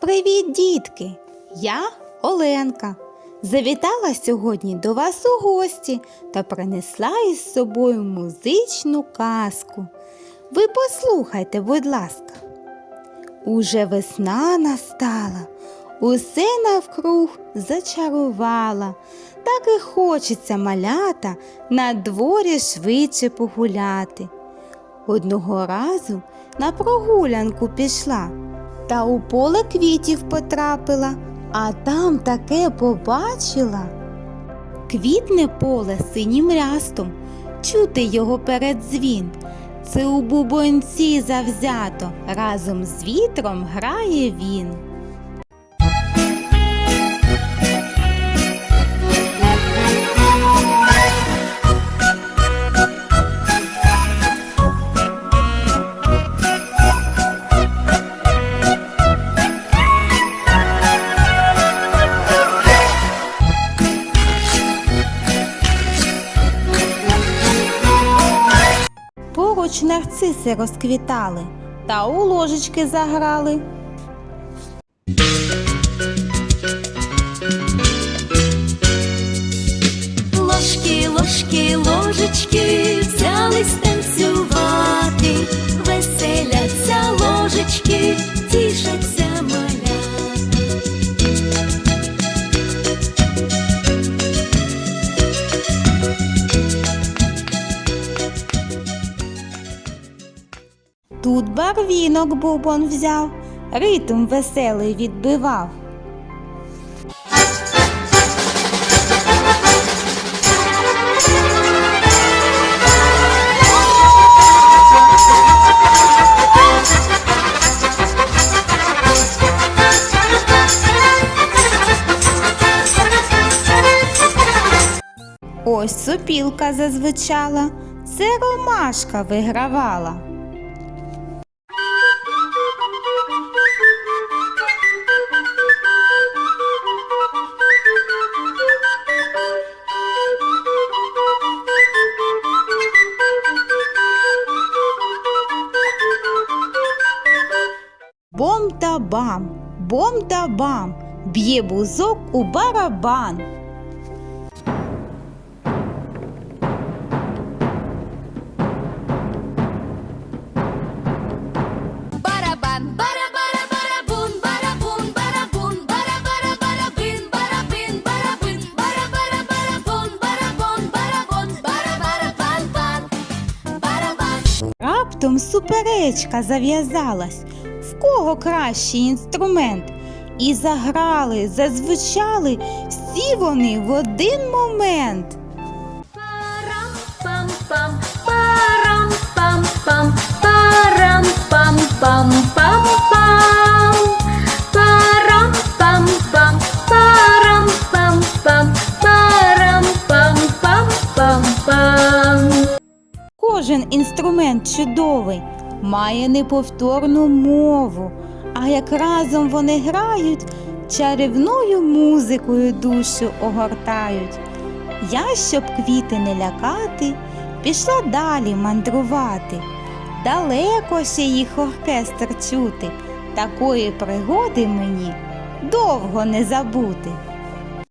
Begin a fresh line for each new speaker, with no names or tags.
Привіт, дітки! Я Оленка. Завітала сьогодні до вас у гості та принесла із собою музичну казку. Ви послухайте, будь ласка. Уже весна настала, усе навкруг зачарувала, так і хочеться малята на дворі швидше погуляти. Одного разу на прогулянку пішла та у поле квітів потрапила, а там таке побачила. Квітне поле синім рястом, чути його передзвін. Це у бубонці завзято, разом з вітром грає він. Поруч нарциси розквітали та у ложечки заграли.
Ложки, ложки, ложечки,
Тут барвінок бубон взяв, ритм веселий відбивав. Ось сопілка зазвучала, це ромашка вигравала. Бом та бам, бом та бам, б'є бузок у барабан. Раптом суперечка зав'язалась, в кого кращий інструмент. І заграли, зазвучали всі вони в один момент.
Парам-пам-пам, парам-пам-пам, парам-пам-пам-пам-пам. Парам-пам-пам.
Кожен інструмент чудовий, має неповторну мову, а як разом вони грають, чарівною музикою душу огортають. Я, щоб квіти не лякати, пішла далі мандрувати. Далеко ще їх оркестр чути, такої пригоди мені довго не забути.